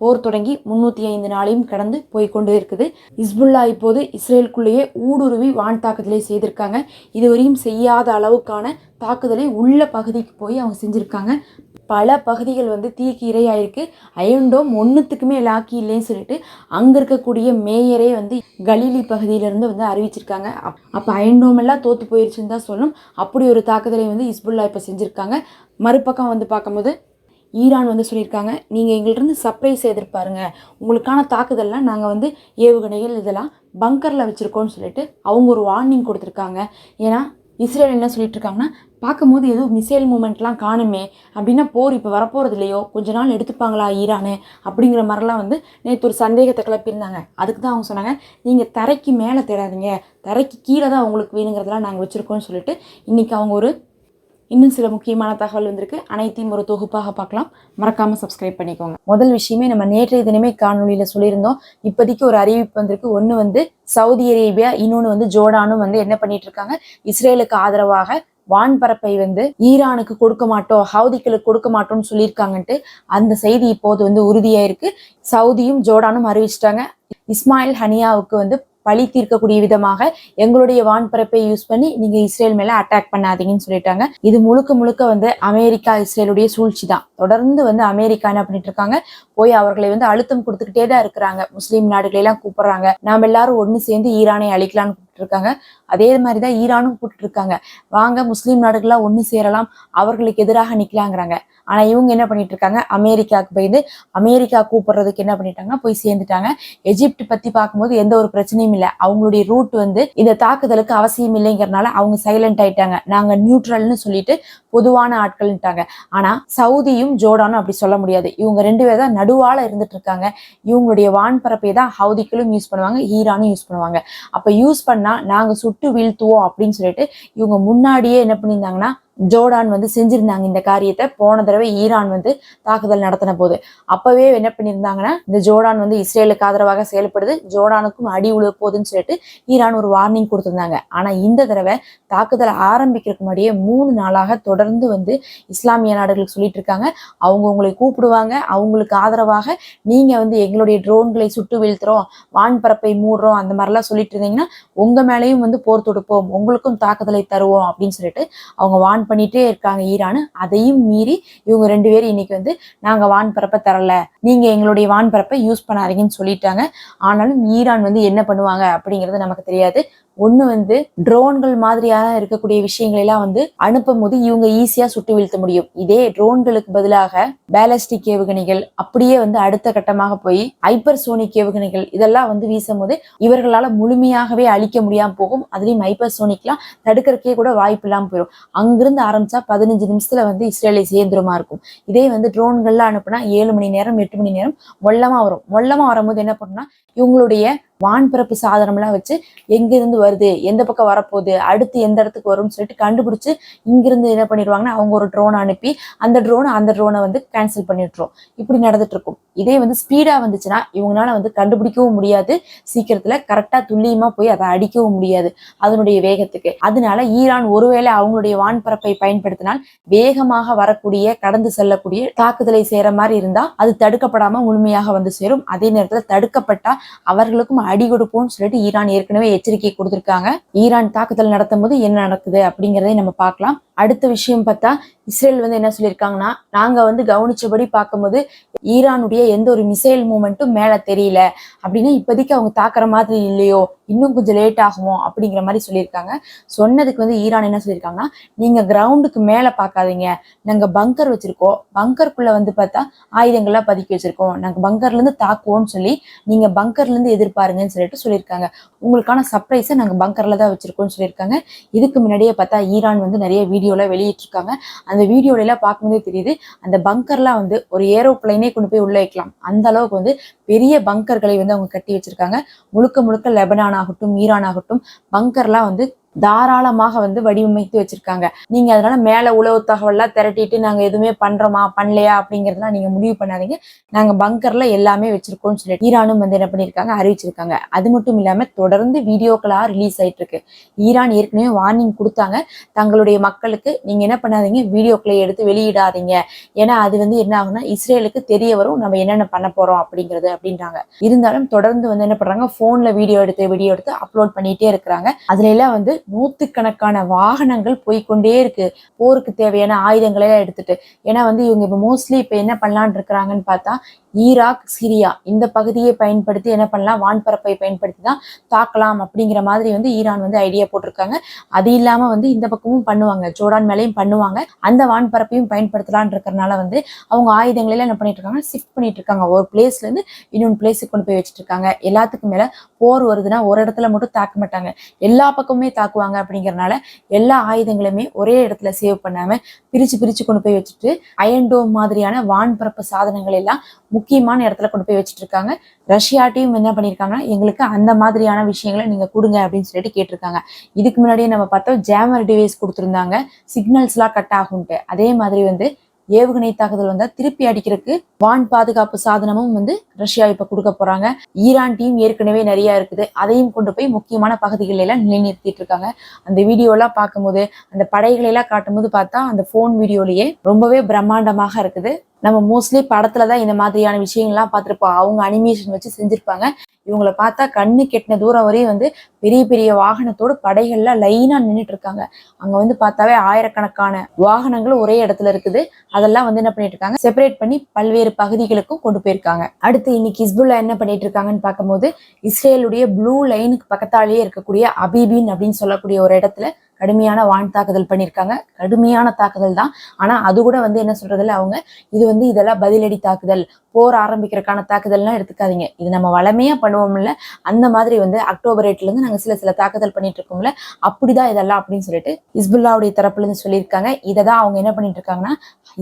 போர் தொடங்கி முன்னூற்றி ஐந்து நாளையும் கடந்து போய்க்கொண்டு இருக்குது இஸ்புல்லா இப்போது இஸ்ரேலுக்குள்ளேயே ஊடுருவி வான் தாக்குதலை செய்திருக்காங்க. இதுவரையும் செய்யாத அளவுக்கான தாக்குதலை உள்ள பகுதிக்கு போய் அவங்க செஞ்சுருக்காங்க. பல பகுதிகள் வந்து தீக்கு இரையாயிருக்கு. அயன்டோம் ஒன்றுத்துக்குமே லாக்கி இல்லைன்னு சொல்லிட்டு அங்கே இருக்கக்கூடிய மேயரே வந்து கலீலி பகுதியிலேருந்து வந்து அறிவிச்சிருக்காங்க. அப் அப்போ அயன்டோம் எல்லாம் தோற்று போயிருச்சுன்னு தான் சொல்லணும் அப்படி ஒரு தாக்குதலை வந்து இஸ்புல்லா இப்போ செஞ்சுருக்காங்க. மறுபக்கம் வந்து பார்க்கும்போது ஈரான் வந்து சொல்லியிருக்காங்க. நீங்கள் எங்கள்கிட்ட சர்ப்ரைஸ் எதிர்பாருங்க உங்களுக்கான தாக்குதல்லாம் நாங்கள் வந்து ஏவுகணைகள் இதெல்லாம் பங்கரில் வச்சுருக்கோம்னு சொல்லிட்டு அவங்க ஒரு வார்னிங் கொடுத்துருக்காங்க. ஏன்னா இஸ்ரேல் என்ன சொல்லிட்டு இருக்காங்கன்னா பார்க்கும்போது ஏதோ மிசைல் மூமெண்ட்லாம் காணுமே அப்படின்னா போர் இப்போ வரப்போகிறது இல்லையோ கொஞ்ச நாள் எடுத்துப்பாங்களா ஈரானு அப்படிங்கிற மாதிரிலாம் வந்து நேற்று ஒரு சந்தேகத்தை கிளப்பியிருந்தாங்க. அதுக்கு தான் அவங்க சொன்னாங்க நீங்கள் தரைக்கு மேலே தேடாதீங்க தரைக்கு கீழே தான் அவங்களுக்கு வேணுங்கிறதெல்லாம் நாங்கள் வச்சுருக்கோம்னு சொல்லிட்டு இன்றைக்கி அவங்க ஒரு இன்னும் சில முக்கியமான தகவல் வந்திருக்கு. அனைத்தையும் ஒரு தொகுப்பாக பார்க்கலாம். மறக்காம சப்ஸ்கிரைப் பண்ணிக்கோங்க. முதல் விஷயமே நம்ம நேற்றைய தினமே காணொலியில் சொல்லியிருந்தோம். இப்போதைக்கு ஒரு அறிவிப்பு வந்திருக்கு. ஒன்று வந்து சவுதி அரேபியா இன்னொன்று வந்து ஜோர்டானும் வந்து என்ன பண்ணிட்டு இருக்காங்க? இஸ்ரேலுக்கு ஆதரவாக வான்பரப்பை வந்து ஈரானுக்கு கொடுக்க மாட்டோம் ஹவுதிகளுக்கு கொடுக்க மாட்டோம்னு சொல்லியிருக்காங்கன்ட்டு அந்த செய்தி இப்போது வந்து உறுதியாயிருக்கு. சவுதியும் ஜோர்டானும் அறிவிச்சிட்டாங்க. இஸ்மாயில் ஹனியாவுக்கு வந்து பழி தீர்க்கக்கூடிய விதமாக எங்களுடைய வான்பரப்பை யூஸ் பண்ணி நீங்க இஸ்ரேல் மேல அட்டாக் பண்ணாதீங்கன்னு சொல்லிட்டாங்க. இது முழுக்க முழுக்க வந்து அமெரிக்கா இஸ்ரேலுடைய சூழ்ச்சி தான் தொடர்ந்து வந்து அமெரிக்கா என்ன பண்ணிட்டு இருக்காங்க? போய் அவர்களை வந்து அழுத்தம் கொடுத்துக்கிட்டே தான் இருக்கிறாங்க. முஸ்லீம் நாடுகளை எல்லாம் கூப்பிடுறாங்க. நாம எல்லாரும் ஒன்னு சேர்ந்து ஈரானை அழிக்கலாம்னு இருக்காங்க அதே மாதிரி தான் ஈரானும் கூப்பிட்டு இருக்காங்க வாங்க முஸ்லீம் நாடுகள்லாம் ஒன்று சேரலாம் அவர்களுக்கு எதிராக நிக்கலாங்கிறாங்க. ஆனா இவங்க என்ன பண்ணிட்டு இருக்காங்க அமெரிக்காவுக்கு போயிருந்து அமெரிக்கா கூப்பிடுறதுக்கு என்ன பண்ணிட்டாங்க போய் சேர்ந்துட்டாங்க. எஜிப்ட் பத்தி பார்க்கும்போது எந்த ஒரு பிரச்சனையும் இல்லை. அவங்களுடைய ரூட் வந்து இந்த தாக்குதலுக்கு அவசியம் இல்லைங்கிறனால அவங்க சைலண்ட் ஆயிட்டாங்க. நாங்க நியூட்ரல்னு சொல்லிட்டு பொதுவான ஆட்கள்ட்டாங்க ஆனா சவுதியும் ஜோர்டானும் அப்படி சொல்ல முடியாது. இவங்க ரெண்டு பேர் தான் நடுவால இருந்துட்டு இருக்காங்க இவங்களுடைய வான்பரப்பை தான் ஹவுதிக்களும் யூஸ் பண்ணுவாங்க ஈரானும் யூஸ் பண்ணுவாங்க. அப்ப யூஸ் பண்ணா நாங்க சுட்டு வீழ்த்துவோம் அப்படின்னு சொல்லிட்டு இவங்க முன்னாடியே என்ன பண்ணியிருந்தாங்கன்னா ஜோர்டான் வந்து செஞ்சிருந்தாங்க இந்த காரியத்தை. போன தடவை ஈரான் வந்து தாக்குதல் நடத்தின போது. அப்பவே என்ன பண்ணியிருந்தாங்கன்னா இந்த ஜோர்டான் வந்து இஸ்ரேலுக்கு ஆதரவாக செயல்படுது. ஜோர்டானுக்கும் அடி உழுவ போகுதுன்னு சொல்லிட்டு ஈரான் ஒரு வார்னிங் கொடுத்திருந்தாங்க. ஆனா இந்த தடவை தாக்குதல் ஆரம்பிக்கிறதுக்கு முன்னாடியே மூணு நாளாக தொடர்ந்து வந்து இஸ்லாமிய நாடுகளுக்கு சொல்லிட்டு இருக்காங்க. அவங்க உங்களை கூப்பிடுவாங்க. அவங்களுக்கு ஆதரவாக நீங்க வந்து எங்களுடைய ட்ரோன்களை சுட்டு வீழ்த்துறோம் வான்பரப்பை மூடுறோம் அந்த மாதிரிலாம் சொல்லிட்டு இருந்தீங்கன்னா உங்க மேலேயும் வந்து போர் தொடுப்போம். உங்களுக்கும் தாக்குதலை தருவோம் அப்படின்னு சொல்லிட்டு அவங்க வான் பண்ணிட்டே இருக்காங்க ஈரான். அதையும் மீறி இவங்க ரெண்டு பேரும் இன்னைக்கு வந்து நாங்க வான்பரப்பை தரல. நீங்க எங்களுடைய வான் பரப்பை யூஸ் பண்ணாதீங்கன்னு சொல்லிட்டாங்க. ஆனாலும் ஈரான் வந்து என்ன பண்ணுவாங்க அப்படிங்கிறது நமக்கு தெரியாது. ஒன்று வந்து ட்ரோன்கள் மாதிரியான இருக்கக்கூடிய விஷயங்களெல்லாம் வந்து அனுப்பும் போது இவங்க ஈஸியாக சுட்டு வீழ்த்த முடியும். இதே ட்ரோன்களுக்கு பதிலாக பேலஸ்டிக் ஏவுகணைகள் அப்படியே வந்து அடுத்த கட்டமாக போய் ஹைப்பர் சோனிக் ஏவுகணைகள் இதெல்லாம் வந்து வீசும் போது இவர்களால் முழுமையாகவே அழிக்க முடியாமல் போகும். அதுலேயும் ஹைப்பர் சோனிக்லாம் தடுக்கிறதுக்கே கூட வாய்ப்பு இல்லாமல் போயிடும் அங்கிருந்து ஆரம்பிச்சா பதினஞ்சு நிமிஷத்தில் வந்து இஸ்ரேலை சேர்ந்துருமா இருக்கும். இதே வந்து ட்ரோன்கள்லாம் அனுப்புனா ஏழு மணி நேரம் எட்டு மணி நேரம் மொல்லமாக வரும். மொல்லமாக வரும்போது என்ன பண்ணுன்னா இவங்களுடைய வான்பரப்பு சாதனம்லாம் வச்சு எங்கிருந்து வருது எந்த பக்கம் வரப்போகுது அடுத்து எந்த இடத்துக்கு வரும்னு சொல்லிட்டு கண்டுபிடிச்சு இங்கிருந்து என்ன பண்ணிடுவாங்கன்னா அவங்க ஒரு ட்ரோன் அனுப்பி அந்த ட்ரோனை அந்த ட்ரோனை வந்து கேன்சல் பண்ணிட்டுரும் இப்படி நடந்துட்டு இருக்கும். இதே வந்து ஸ்பீடாக வந்துச்சுன்னா இவங்களால வந்து கண்டுபிடிக்கவும் முடியாது. சீக்கிரத்தில் கரெக்டாக துல்லியமாக போய் அதை அடிக்கவும் முடியாது. அதனுடைய வேகத்துக்கு. அதனால ஈரான் ஒருவேளை அவங்களுடைய வான்பரப்பை பயன்படுத்தினால் வேகமாக வரக்கூடிய கடந்து செல்லக்கூடிய தாக்குதலை செய்கிற மாதிரி இருந்தால் அது தடுக்கப்படாமல் முழுமையாக வந்து சேரும். அதே நேரத்தில் தடுக்கப்பட்டா அவர்களுக்கும் அடி கொடுப்போம்னு சொல்லிட்டு ஈரான் ஏற்கனவே எச்சரிக்கை கொடுத்திருக்காங்க. ஈரான் தாக்குதல் நடத்தும் போது என்ன நடக்குது அப்படிங்கிறதை நம்ம பார்க்கலாம். அடுத்த விஷயம் பார்த்தா இஸ்ரேல் வந்து என்ன சொல்லியிருக்காங்கன்னா நாங்கள் வந்து கவனிச்சபடி பார்க்கும்போது ஈரானுடைய எந்த ஒரு மிசைல் மூமெண்ட்டும் மேலே தெரியல. அப்படின்னா இப்போதைக்கு அவங்க தாக்குற மாதிரி இல்லையோ இன்னும் கொஞ்சம் லேட் ஆகுமோ அப்படிங்கிற மாதிரி சொல்லியிருக்காங்க. சொன்னதுக்கு வந்து ஈரான் என்ன சொல்லியிருக்காங்கன்னா நீங்கள் கிரவுண்டுக்கு மேலே பார்க்காதீங்க. நாங்கள் பங்கர் வச்சுருக்கோம். பங்கருக்குள்ளே வந்து பார்த்தா ஆயுதங்கள்லாம் பதுக்கி வச்சுருக்கோம். நாங்கள் பங்கர்லேருந்து தாக்குவோம்னு சொல்லி நீங்கள் பங்கர்லேருந்து எதிர்பாருங்கன்னு சொல்லிட்டு சொல்லியிருக்காங்க. உங்களுக்கான சர்ப்ரைஸை நாங்கள் பங்கரில் தான் வச்சுருக்கோம்னு சொல்லியிருக்காங்க. இதுக்கு முன்னாடியே பார்த்தா ஈரான் வந்து நிறைய வீடியோலாம் வெளியிட்டிருக்காங்க. அந்த வீடியோல எல்லாம் பார்க்கும்போதே தெரியுது அந்த பங்கர்லாம் வந்து ஒரு ஏரோப்ளைனே கொண்டு போய் உள்ள வைக்கலாம். அந்த அளவுக்கு வந்து பெரிய பங்கர்களை வந்து அவங்க கட்டி வச்சிருக்காங்க. முழுக்க முழுக்க லெபனான் ஆகட்டும் ஈரான் ஆகட்டும் பங்கர்லாம் வந்து தாராளமாக வந்து வடிவமைத்து வச்சிருக்காங்க. நீங்க அதனால மேல உளவு தகவல்லாம் திரட்டிட்டு நாங்க எதுவுமே பண்றோமா பண்ணலையா அப்படிங்கறதெல்லாம் நீங்க முடிவு பண்ணாதீங்க. நாங்க பங்கர்ல எல்லாமே வச்சிருக்கோம்னு சொல்லிட்டு ஈரானும் வந்து என்ன பண்ணிருக்காங்க அறிவிச்சிருக்காங்க. அது மட்டும் இல்லாம தொடர்ந்து வீடியோக்களா ரிலீஸ் ஆயிட்டு இருக்கு ஈரான் ஏற்கனவே வார்னிங் கொடுத்தாங்க. தங்களுடைய மக்களுக்கு நீங்க என்ன பண்ணாதீங்க வீடியோக்களை எடுத்து வெளியிடாதீங்க. ஏன்னா அது வந்து என்ன ஆகும்னா இஸ்ரேலுக்கு தெரிய வரும் நம்ம என்னென்ன பண்ண போறோம் அப்படிங்கிறது அப்படின்றாங்க. இருந்தாலும் தொடர்ந்து வந்து என்ன பண்றாங்க போன்ல வீடியோ எடுத்து வீடியோ எடுத்து அப்லோட் பண்ணிட்டே இருக்கிறாங்க. அதுல எல்லாம் வந்து நூத்துக்கணக்கான வாகனங்கள் போய்க்கொண்டே இருக்கு. போருக்கு தேவையான ஆயுதங்களை எடுத்துட்டு. ஏன்னா வந்து இவங்க இப்போ மோஸ்ட்லி இப்போ என்ன பண்ணலான் இருக்கிறாங்கன்னு பார்த்தா ஈராக் சிரியா இந்த பகுதியை பயன்படுத்தி என்ன பண்ணலாம்? வான்பரப்பை பயன்படுத்தி தான் தாக்கலாம் அப்படிங்கிற மாதிரி வந்து ஈரான் வந்து ஐடியா போட்டிருக்காங்க. அது இல்லாம வந்து இந்த பக்கமும் பண்ணுவாங்க. ஜோடான் மேலேயும் பண்ணுவாங்க. அந்த வான்பரப்பையும் பயன்படுத்தலாம்னு இருக்கறனால வந்து அவங்க ஆயுதங்களை எல்லாம் என்ன பண்ணிட்டு இருக்காங்க ஷிஃப்ட் பண்ணிட்டு இருக்காங்க ஒரு பிளேஸ்ல இருந்து இன்னொன்று பிளேஸுக்கு கொண்டு போய் வச்சுட்டு இருக்காங்க எல்லாத்துக்கும் மேல போர் வருதுன்னா ஒரு இடத்துல மட்டும் தாக்க மாட்டாங்க. எல்லா பக்கமுமே தாக்குவாங்க அப்படிங்கறனால எல்லா ஆயுதங்களுமே ஒரே இடத்துல சேவ் பண்ணாம பிரிச்சு பிரிச்சு கொண்டு போய் வச்சுட்டு அயன்டோம் மாதிரியான வான்பரப்பு சாதனங்கள் எல்லாம் முக்கியமான இடத்துல கொண்டு போய் வச்சுட்டு இருக்காங்க ரஷ்யாட்டையும் என்ன பண்ணியிருக்காங்கன்னா எங்களுக்கு அந்த மாதிரியான விஷயங்களை நீங்க கொடுங்க அப்படின்னு சொல்லிட்டு கேட்டிருக்காங்க. இதுக்கு முன்னாடியே நம்ம பார்த்தோம் ஜேமர் டிவைஸ் கொடுத்துருந்தாங்க. சிக்னல்ஸ்லாம் கட் ஆகும்ட்டு. அதே மாதிரி வந்து ஏவுகணை தாக்குதல் வந்தா திருப்பி அடிக்கிறதுக்கு வான் பாதுகாப்பு சாதனமும் வந்து ரஷ்யா இப்ப கொடுக்க போறாங்க. ஈரான் டீம் ஏற்கனவே நிறைய இருக்குது. அதையும் கொண்டு போய் முக்கியமான பகுதிகளில எல்லாம் நிலைநிறுத்திட்டு இருக்காங்க. அந்த வீடியோ எல்லாம் பார்க்கும்போது அந்த படைகளை எல்லாம் காட்டும்போது பார்த்தா அந்த போன் வீடியோலயே ரொம்பவே பிரம்மாண்டமாக இருக்குது. நம்ம மோஸ்ட்லி படத்துல தான் இந்த மாதிரியான விஷயங்கள்லாம் பார்த்துருப்போம். அவங்க அனிமேஷன் வச்சு செஞ்சிருப்பாங்க. இவங்கள பார்த்தா கண்ணு கெட்டின தூரம் வரையும் வந்து பெரிய பெரிய வாகனத்தோடு படைகள்லாம் லைனா நின்றுட்டு இருக்காங்க. அங்க வந்து பார்த்தாவே ஆயிரக்கணக்கான வாகனங்கள் ஒரே இடத்துல இருக்குது. அதெல்லாம் வந்து என்ன பண்ணிட்டு இருக்காங்க? செப்பரேட் பண்ணி பல்வேறு பகுதிகளுக்கும் கொண்டு போயிருக்காங்க. அடுத்து இன்னைக்கு ஹிஸ்புல்லா என்ன பண்ணிட்டு இருக்காங்கன்னு பார்க்கும்போது இஸ்ரேலுடைய ப்ளூ லைனுக்கு பக்கத்தாலேயே இருக்கக்கூடிய அபிபின் அப்படின்னு சொல்லக்கூடிய ஒரு இடத்துல கடுமையான வான் தாக்குதல் பண்ணியிருக்காங்க. கடுமையான தாக்குதல் தான். ஆனால் அது கூட வந்து என்ன சொல்றதுல அவங்க இது வந்து இதெல்லாம் பதிலடி தாக்குதல் போர் ஆரம்பிக்கிறதுக்கான தாக்குதல்லாம் எடுத்துக்காதீங்க. இது நம்ம வளமையா பண்ணுவோம்ல. அந்த மாதிரி வந்து அக்டோபர் எட்டுலேருந்து நாங்கள் சில சில தாக்குதல் பண்ணிட்டு இருக்கோம்ல. அப்படிதான் இதெல்லாம் அப்படின்னு சொல்லிட்டு இஸ்புல்லாவுடைய தரப்புல இருந்து சொல்லியிருக்காங்க. இதை தான் அவங்க என்ன பண்ணிட்டு இருக்காங்கன்னா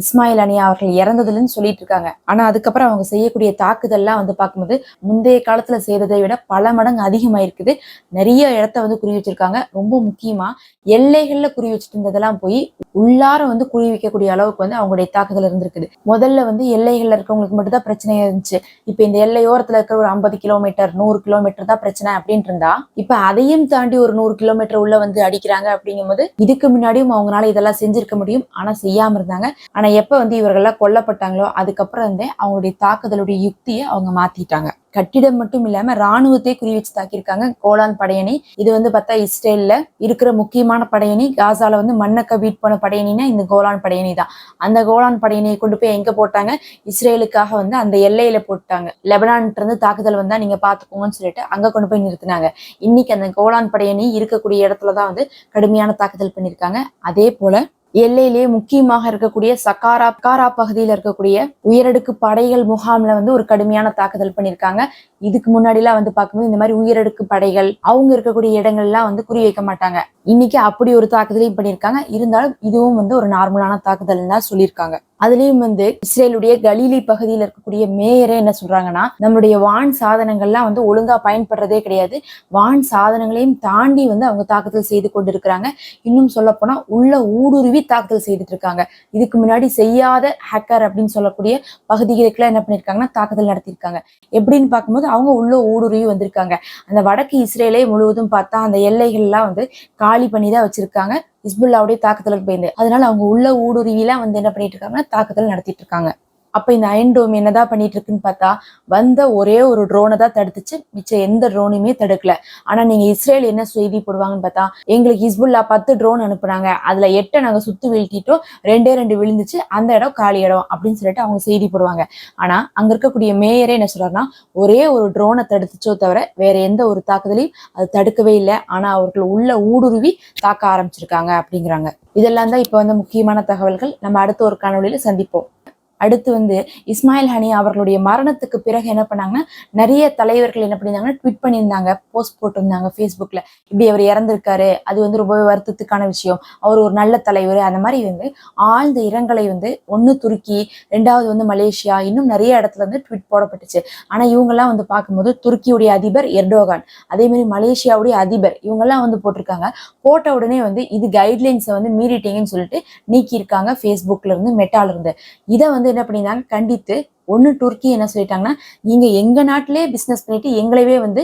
இஸ்மாயில் அனியா அவர்கள் இறந்ததுலன்னு சொல்லிட்டு இருக்காங்க. ஆனால் அதுக்கப்புறம் அவங்க செய்யக்கூடிய தாக்குதல்லாம் வந்து பார்க்கும்போது முந்தைய காலத்தில் செய்ததை விட பல மடங்கு அதிகமாயிருக்குது. நிறைய இடத்த வந்து குறி வச்சிருக்காங்க. ரொம்ப முக்கியமாக எல்லைகள்ல குறி வச்சுட்டு இருந்ததெல்லாம் போய் உள்ளார வந்து குறி வைக்கக்கூடிய அளவுக்கு வந்து அவங்களுடைய தாக்குதல் இருந்திருக்குது. முதல்ல வந்து எல்லைகள்ல இருக்கவங்களுக்கு மட்டும் தான் பிரச்சனையா இருந்துச்சு. இப்ப இந்த எல்லையோரத்துல இருக்கிற ஒரு ஐம்பது கிலோமீட்டர் நூறு கிலோமீட்டர் தான் பிரச்சனை அப்படின்ட்டு இருந்தா இப்ப அதையும் தாண்டி ஒரு நூறு கிலோமீட்டர் உள்ள வந்து அடிக்கிறாங்க அப்படிங்கும்போது இதுக்கு முன்னாடியும் அவங்களால இதெல்லாம் செஞ்சிருக்க முடியும். ஆனா செய்யாம இருந்தாங்க. ஆனா எப்ப வந்து இவர்கள்லாம் கொல்லப்பட்டாங்களோ அதுக்கப்புறம் வந்து அவங்களுடைய தாக்குதலுடைய யுக்தியை அவங்க மாத்திட்டாங்க. கட்டிடம் மட்டும் இல்லாம ராணுவத்தை குறி வச்சு தாக்கியிருக்காங்க. கோலான் படையணி. இது வந்து பார்த்தா இஸ்ரேல்ல இருக்கிற முக்கியமான படையணி. காசால வந்து மண்ணக்க பீட் போன படையணினா இந்த கோலான் படையணி தான். அந்த கோலான் படையணியை கொண்டு போய் எங்க போட்டாங்க? இஸ்ரேலுக்காக வந்து அந்த எல்லையில போட்டாங்க. லெபனான்ட்டு இருந்து தாக்குதல் வந்தா நீங்க பாத்துக்கோங்கன்னு சொல்லிட்டு அங்க கொண்டு போய் நிறுத்தினாங்க. இன்னைக்கு அந்த கோலான் படையணி இருக்கக்கூடிய இடத்துல தான் வந்து கடுமையான தாக்குதல் பண்ணியிருக்காங்க. அதே போல எல்லையிலேயே முக்கியமாக இருக்கக்கூடிய சக்காரா காரா பகுதியில் இருக்கக்கூடிய உயரடுக்கு படைகள் முகாம்ல வந்து ஒரு கடுமையான தாக்குதல் பண்ணியிருக்காங்க இதுக்கு முன்னாடிலாம் வந்து பார்க்கும்போது இந்த மாதிரி உயரடுக்கு படைகள் அவங்க இருக்கக்கூடிய இடங்கள்லாம் வந்து குறி வைக்க மாட்டாங்க. இன்னைக்கு அப்படி ஒரு தாக்குதலையும் பண்ணியிருக்காங்க இருந்தாலும் இதுவும் வந்து ஒரு நார்மலான தாக்குதல் தான் சொல்லியிருக்காங்க. அதுலயும் வந்து இஸ்ரேலுடைய கலீலி பகுதியில் இருக்கக்கூடிய மேயரே என்ன சொல்றாங்கன்னா நம்மளுடைய வான் சாதனங்கள்லாம் வந்து ஒழுங்கா பயன்படுறதே கிடையாது. வான் சாதனங்களையும் தாண்டி வந்து அவங்க தாக்குதல் செய்து கொண்டிருக்கிறாங்க. இன்னும் சொல்ல போனா உள்ள ஊடுருவி தாக்குதல் செய்துட்டு இருக்காங்க. இதுக்கு முன்னாடி செய்யாத ஹேக்கர் அப்படின்னு சொல்லக்கூடிய பகுதிகளுக்குலாம் என்ன பண்ணிருக்காங்கன்னா தாக்குதல் நடத்தியிருக்காங்க. எப்படின்னு பார்க்கும்போது அவங்க உள்ள ஊடுருவி வந்திருக்காங்க. அந்த வடக்கு இஸ்ரேலே முழுவதும் பார்த்தா அந்த எல்லைகள்லாம் வந்து காலி பண்ணி தான் வச்சிருக்காங்க. ஹிஸ்புல்லாவுடைய தாக்குதலுக்கு போயிருந்து. அதனால அவங்க உள்ள ஊடுருவிலாம் வந்து என்ன பண்ணிட்டு இருக்காங்கன்னா தாக்குதல் நடத்திட்டு இருக்காங்க. அப்ப இந்த அயன் டோம் என்னதான் பண்ணிட்டு இருக்குன்னு பார்த்தா வந்த ஒரே ஒரு ட்ரோனை தான் தடுத்துச்சு. மிச்சம் எந்த ட்ரோனையுமே தடுக்கல. ஆனா நீங்க இஸ்ரேல் என்ன செய்தி போடுவாங்கன்னு பார்த்தா எங்களுக்கு ஹிஸ்புல்லா பத்து ட்ரோன் அனுப்புனாங்க. அதுல எட்டை நாங்க சுத்து வீழ்த்திட்டோம். ரெண்டே ரெண்டு விழுந்துச்சு. அந்த இடம் காலி இடம் அப்படின்னு சொல்லிட்டு அவங்க செய்தி போடுவாங்க. ஆனா அங்க இருக்கக்கூடிய மேயரே என்ன சொல்றாருன்னா ஒரே ஒரு ட்ரோனை தடுத்துச்சோ தவிர வேற எந்த ஒரு தாக்குதலையும் அது தடுக்கவே இல்லை. ஆனா அவர்கள் உள்ள ஊடுருவி தாக்க ஆரம்பிச்சிருக்காங்க அப்படிங்கிறாங்க. இதெல்லாம் தான் இப்போ வந்து முக்கியமான தகவல்கள். நம்ம அடுத்த ஒரு காணொளியில சந்திப்போம். அடுத்து வந்து இஸ்மாயில் ஹனி அவர்களுடைய மரணத்துக்கு பிறகு என்ன பண்ணாங்கன்னா நிறைய தலைவர்கள் என்ன பண்ணியிருந்தாங்கன்னா ட்விட் பண்ணியிருந்தாங்க போஸ்ட் போட்டிருந்தாங்க ஃபேஸ்புக்கில் இப்படி அவர் இறந்திருக்காரு அது வந்து ரொம்பவே வருத்தத்துக்கான விஷயம். அவர் ஒரு நல்ல தலைவர் அந்த மாதிரி வந்து ஆழ்ந்த இரங்கலை வந்து ஒன்று துருக்கி ரெண்டாவது வந்து மலேசியா இன்னும் நிறைய இடத்துல வந்து ட்விட் போடப்பட்டுச்சு. ஆனால் இவங்கெல்லாம் வந்து பார்க்கும்போது துருக்கியுடைய அதிபர் எர்டோகான் அதே மாதிரி மலேசியாவுடைய அதிபர் இவங்கெல்லாம் வந்து போட்டிருக்காங்க. போட்ட உடனே வந்து இது கைட்லைன்ஸை வந்து மீறிட்டீங்கன்னு சொல்லிட்டு நீக்கியிருக்காங்க ஃபேஸ்புக்கில் இருந்து மெட்டாலிருந்து இதை வந்து என்ன பண்ணியிருந்தாங்க கண்டித்து ஒன்று துருக்கி என்ன சொல்லிட்டாங்கன்னா நீங்க எங்க நாட்டிலே பிசினஸ் பண்ணிட்டு எங்களவே வந்து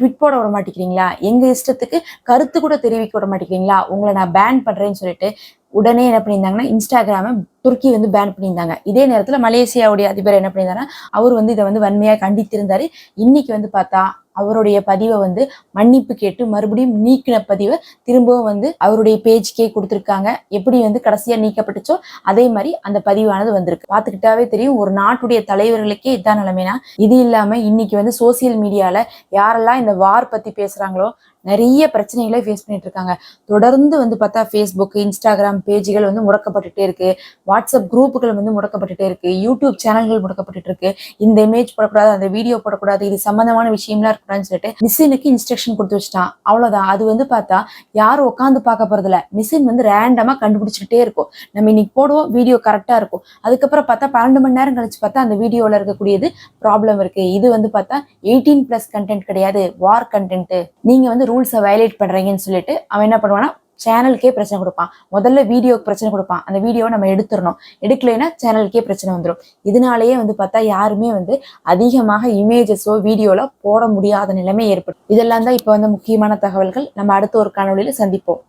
ட்விட் போட விட மாட்டேங்கிறீங்களா? எங்க இஷ்டத்துக்கு கருத்து கூட தெரிவிக்க விட மாட்டேங்கிறீங்களா? உங்களை நான் பேன் பண்றேன்னு சொல்லிட்டு உடனே என்ன பண்ணியிருந்தாங்கன்னா இன்ஸ்டாகிராமை துருக்கி வந்து பேன் பண்ணியிருந்தாங்க. இதே நேரத்தில் மலேசியாவுடைய அதிபர் என்ன பண்ணியிருந்தாருன்னா அவர் வந்து இதை வந்து வன்மையாக கண்டித்திருந்தார். இன்னைக்கு வந்து பார்த்தா அவருடைய பதிவை வந்து மன்னிப்பு கேட்டு மறுபடியும் நீக்கின பதிவை திரும்பவும் வந்து அவருடைய பேஜ்க்கே கொடுத்துருக்காங்க. எப்படி வந்து கடைசியாக நீக்கப்பட்டுச்சோ அதே மாதிரி அந்த பதிவானது வந்திருக்கு. பார்த்துக்கிட்டாவே தெரியும் ஒரு நாட்டுடைய தலைவர்களுக்கே இதான் நிலைமைனா இது இல்லாமல் இன்னைக்கு வந்து சோசியல் மீடியாவில் யாரெல்லாம் இந்த வார் பற்றி பேசுகிறாங்களோ நிறைய பிரச்சனைகளை ஃபேஸ் பண்ணிட்டு இருக்காங்க. தொடர்ந்து வந்து பார்த்தா ஃபேஸ்புக் இன்ஸ்டாகிராம் பேஜ்கள் வந்து முடக்கப்பட்டுட்டே இருக்கு. வாட்ஸ்அப் குரூப்புகள் வந்து முடக்கப்பட்டுட்டே இருக்கு. யூடியூப் சேனல்கள் முடக்கப்பட்டு இருக்கு. இந்த இமேஜ் போடக்கூடாது அந்த வீடியோ போடக்கூடாது இது சம்பந்தமான விஷயம்லாம் இருக்கக்கூடாதுன்னு சொல்லிட்டு மிஷினுக்கு இன்ஸ்ட்ரக்ஷன் கொடுத்து வச்சுட்டான். அவ்வளவுதான். அது வந்து பார்த்தா யாரும் உட்காந்து பார்க்க போறதில்ல மிஷின் வந்து ரேண்டமா கண்டுபிடிச்சிக்கிட்டே இருக்கும். நம்ம இன்னைக்கு போடுவோம் வீடியோ கரெக்டா இருக்கும். அதுக்கப்புறம் பார்த்தா பன்னெண்டு மணி நேரம் கழிச்சு பார்த்தா அந்த வீடியோல இருக்கக்கூடியது ப்ராப்ளம் இருக்கு. இது வந்து பார்த்தா எயிட்டீன் பிளஸ் கண்டென்ட் கிடையாது. வார் கண்டென்ட் நீங்க வந்து ரூல்ஸை வயலேட் பண்ணுறீங்கன்னு சொல்லிட்டு அவன் என்ன பண்ணுவான்னா சேனலுக்கே பிரச்சனை கொடுப்பான். முதல்ல வீடியோக்கு பிரச்சனை கொடுப்பான். அந்த வீடியோவை நம்ம எடுத்துடணும். எடுக்கலைன்னா சேனலுக்கே பிரச்சனை வந்துடும் இதனாலேயே வந்து பார்த்தா யாருமே வந்து அதிகமாக இமேஜஸோ வீடியோவில் போட முடியாத நிலைமை ஏற்படும். இதெல்லாம் தான் இப்போ வந்து முக்கியமான தகவல்கள். நம்ம அடுத்த ஒரு காணொலியில் சந்திப்போம்.